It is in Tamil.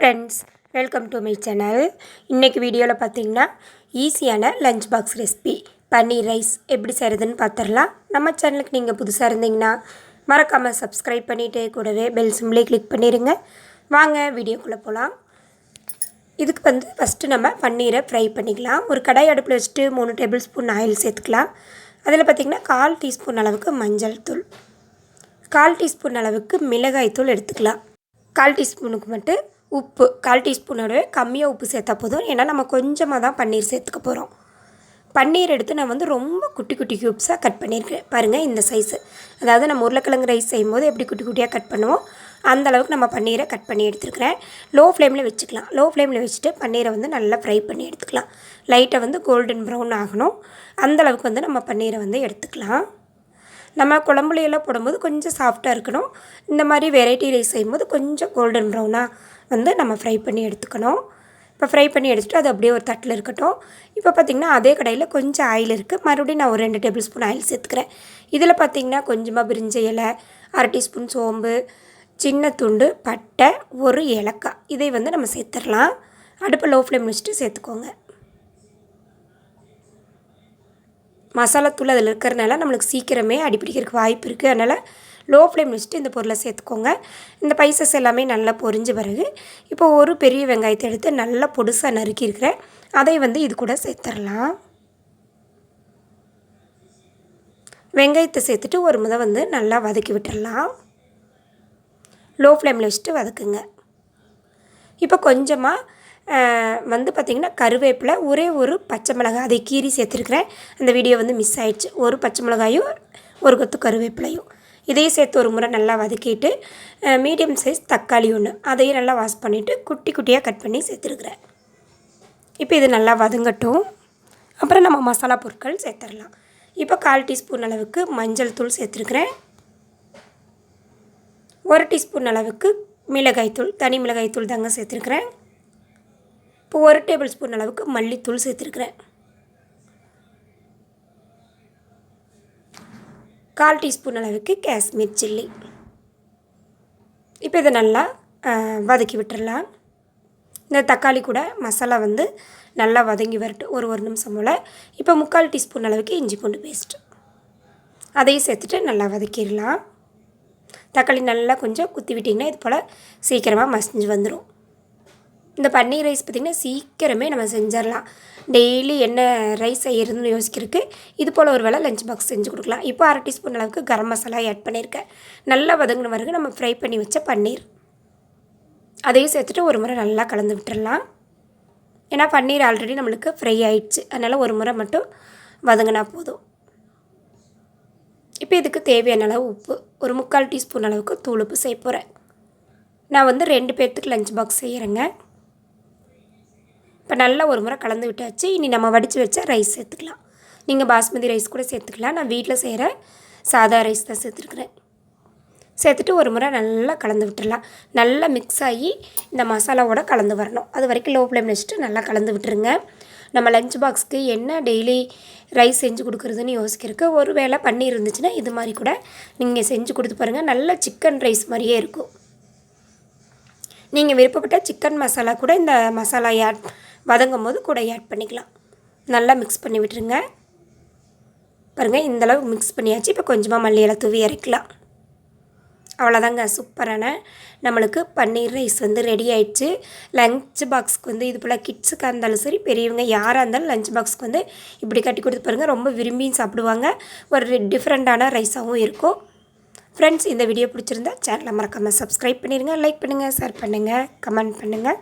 Friends welcome to my channel இன்றைக்கி வீடியோவில் பார்த்தீங்கன்னா ஈஸியான lunch box recipe paneer rice எப்படி செய்கிறதுன்னு பார்த்துடலாம் நம்ம சேனலுக்கு நீங்கள் புதுசாக இருந்தீங்கன்னா மறக்காமல் சப்ஸ்கிரைப் பண்ணிவிட்டு கூடவே பெல் சிம்லேயே கிளிக் பண்ணிடுங்க வாங்க வீடியோக்குள்ளே போகலாம் இதுக்கு வந்து ஃபஸ்ட்டு நம்ம பன்னீரை ஃப்ரை பண்ணிக்கலாம். ஒரு கடாய் அடுப்பில் வச்சுட்டு மூணு டேபிள் ஸ்பூன் ஆயில் சேர்த்துக்கலாம். அதில் பார்த்திங்கன்னா கால் டீஸ்பூன் அளவுக்கு மஞ்சள் தூள். கால் டீஸ்பூன் அளவுக்கு மிளகாய் தூள் எடுத்துக்கலாம். கால் டீஸ்பூனுக்கு மட்டும் உப்பு கால் டீஸ்பூனோட கம்மியாக உப்பு சேர்த்தா போதும். ஏன்னா நம்ம கொஞ்சமாக தான் பன்னீர் சேர்த்துக்க போகிறோம் பன்னீர் எடுத்து நான் வந்து ரொம்ப குட்டி குட்டி க்யூப்ஸாக கட் பண்ணியிருக்கேன். பாருங்கள் இந்த சைஸு அதாவது நம்ம உருளைக்கிழங்கு ரைஸ் செய்யும்போது எப்படி குட்டி குட்டியாக கட் பண்ணுவோம் அந்த அளவுக்கு நம்ம பன்னீரை கட் பண்ணி எடுத்துருக்கிறேன். லோ ஃப்ளேமில் வச்சுக்கலாம் லோ ஃப்ளேமில் வச்சுட்டு பன்னீரை வந்து நல்லா ஃப்ரை பண்ணி எடுத்துக்கலாம். லைட்டாக வந்து கோல்டன் ப்ரௌன் ஆகணும். அந்தளவுக்கு வந்து நம்ம பன்னீரை வந்து எடுத்துக்கலாம். நம்ம குழம்புலையெல்லாம் போடும்போது கொஞ்சம் சாஃப்டாக இருக்கணும். இந்த மாதிரி வெரைட்டி ரைஸ் செய்யும்போது கொஞ்சம் கோல்டன் ப்ரௌனாக வந்து நம்ம ஃப்ரை பண்ணி எடுத்துக்கணும். இப்போ ஃப்ரை பண்ணி எடுத்துகிட்டு அது அப்படியே ஒரு தட்டில் இருக்கட்டும். இப்போ பார்த்திங்கன்னா அதே கடையில் கொஞ்சம் ஆயில் இருக்குது மறுபடியும் நான் ஒரு ரெண்டு டேபிள் ஸ்பூன் ஆயில் சேர்த்துக்கிறேன். இதில் பார்த்திங்கன்னா கொஞ்சமாக பிரிஞ்ச இலை அரை டீஸ்பூன் சோம்பு சின்ன துண்டு பட்டை ஒரு ஏலக்காய். இதை வந்து நம்ம சேர்த்துடலாம். அடுப்பை லோ ஃப்ளேம் வச்சுட்டு சேர்த்துக்கோங்க. மசாலாத்தூள் அதில் இருக்கிறனால நம்மளுக்கு சீக்கிரமே அடிப்பிடிக்கிறதுக்கு வாய்ப்பு இருக்குது அதனால் லோ ஃப்ளேம் வச்சுட்டு இந்த பொருளை சேர்த்துக்கோங்க. இந்த பைசஸ் எல்லாமே நல்லா பொரிஞ்ச பிறகு இப்போ ஒரு பெரிய வெங்காயத்தை எடுத்து நல்லா பொடுசாக நறுக்கியிருக்கிறேன் அதை வந்து இது கூட சேர்த்துடலாம். வெங்காயத்தை சேர்த்துட்டு ஒரு முறை வந்து நல்லா வதக்கி விட்டுடலாம். லோ ஃப்ளேமில் வச்சுட்டு வதக்குங்க. இப்போ கொஞ்சமாக வந்து பார்த்திங்கன்னா கருவேப்பிலை ஒரே ஒரு பச்சை மிளகாய் அதை கீறி சேர்த்துருக்குறேன். அந்த வீடியோ வந்து மிஸ் ஆயிடுச்சு. ஒரு பச்சை மிளகாயும் ஒரு கொத்து கருவேப்பிலையும். இதையும் சேர்த்து ஒரு முறை நல்லா வதக்கிட்டு மீடியம் சைஸ் தக்காளி ஒன்று அதையும் நல்லா வாஷ் பண்ணிவிட்டு குட்டி குட்டியாக கட் பண்ணி சேர்த்துருக்குறேன். இப்போ இது நல்லா வதங்கட்டும். அப்புறம் நம்ம மசாலா பொருட்கள் சேர்த்துடலாம். இப்போ கால் டீஸ்பூன் அளவுக்கு மஞ்சள் தூள் சேர்த்துருக்குறேன். ஒரு டீஸ்பூன் அளவுக்கு மிளகாய்த்தூள் தனி மிளகாய்த்தூள் தாங்க சேர்த்துருக்குறேன். இப்போ ஒரு டேபிள் ஸ்பூன் அளவுக்கு மல்லித்தூள் சேர்த்துருக்குறேன். கால் டீஸ்பூன் அளவுக்கு காஷ்மீர் சில்லி. இப்போ இதை நல்லா வதக்கி விட்டுடலாம் இந்த தக்காளி கூட மசாலா வந்து நல்லா வதங்கி வரட்டும் ஒரு ஒரு நிமிஷம் போல். இப்போ முக்கால் டீஸ்பூன் அளவுக்கு இஞ்சி பூண்டு பேஸ்ட்டு. அதையும் சேர்த்துட்டு நல்லா வதக்கிடலாம். தக்காளி நல்லா கொஞ்சம் குத்தி விட்டிங்கன்னா இது போல் சீக்கிரமாக மசிஞ்சு வந்துடும் இந்த பன்னீர் ரைஸ் பார்த்திங்கன்னா சீக்கிரமே நம்ம செஞ்சிடலாம். டெய்லி என்ன ரைஸ் செய்யறதுன்னு யோசிக்கிறதுக்கு இது போல் ஒரு வேளை லஞ்ச் பாக்ஸ் செஞ்சு கொடுக்கலாம். இப்போ அரை டீஸ்பூன் அளவுக்கு கரம் மசாலா ஆட் பண்ணியிருக்கேன். நல்லா வதங்கின பிறகு நம்ம ஃப்ரை பண்ணி வச்ச பன்னீர். அதையும் சேர்த்துட்டு ஒரு முறை நல்லா கலந்து விட்டுடலாம் ஏன்னா பன்னீர் ஆல்ரெடி நம்மளுக்கு ஃப்ரை ஆயிடுச்சு. அதனால் ஒரு முறை மட்டும் வதங்கினா போதும். இப்போ இதுக்கு தேவையான அளவு உப்பு. ஒரு முக்கால் டீஸ்பூன் அளவுக்கு தூள் உப்பு செய்ய போகிறேன் நான் வந்து ரெண்டு பேர்த்துக்கு லஞ்ச் பாக்ஸ் செய்கிறேங்க இப்போ நல்லா ஒரு முறை கலந்து விட்டாச்சு. இனி நம்ம வடித்து வச்சா ரைஸ் சேர்த்துக்கலாம். நீங்கள் பாஸ்மதி ரைஸ் கூட சேர்த்துக்கலாம். நான் வீட்டில் செய்கிற சாதா ரைஸ் தான் சேர்த்துருக்குறேன். சேர்த்துட்டு ஒரு முறை நல்லா கலந்து விட்டுடலாம் நல்லா மிக்ஸ் ஆகி இந்த மசாலாவோட கலந்து வரணும். அது வரைக்கும் லோ ஃப்ளேம் வச்சுட்டு நல்லா கலந்து விட்டுருங்க. நம்ம லஞ்ச் பாக்ஸ்க்கு என்ன டெய்லி ரைஸ் செஞ்சு கொடுக்குறதுன்னு யோசிக்கிறதுக்கு ஒரு வேளை பண்ணி இருந்துச்சுன்னா இது மாதிரி கூட நீங்கள் செஞ்சு கொடுத்து பாருங்கள் நல்ல சிக்கன் ரைஸ் மாதிரியே இருக்கும். நீங்கள் விருப்பப்பட்ட சிக்கன் மசாலா கூட இந்த மசாலா ஆட் வதங்கும் போது கூட ஆட் பண்ணிக்கலாம். நல்லா மிக்ஸ் பண்ணி விட்டுருங்க. பாருங்கள் இந்தளவு மிக்ஸ் பண்ணியாச்சு. இப்போ கொஞ்சமாக மல்லி தூவி இறக்கலாம். அவ்வளோதாங்க சூப்பரான நம்மளுக்கு பன்னீர் ரைஸ் வந்து ரெடி ஆயிடுச்சு. லஞ்ச் பாக்ஸ்க்கு வந்து இது போல் கிட்ஸுக்காக இருந்தாலும் சரி பெரியவங்க யாராக இருந்தாலும் லஞ்ச் பாக்ஸ்க்கு வந்து இப்படி கட்டி கொடுத்து பாருங்கள் ரொம்ப விரும்பி சாப்பிடுவாங்க. ஒரு டிஃப்ரெண்ட்டான ரைஸாகவும் இருக்கும். ஃப்ரெண்ட்ஸ் இந்த வீடியோ பிடிச்சிருந்தா சேனலை மறக்காமல் சப்ஸ்கிரைப் பண்ணிடுங்க லைக் பண்ணுங்கள் ஷேர் பண்ணுங்கள் கமெண்ட் பண்ணுங்கள்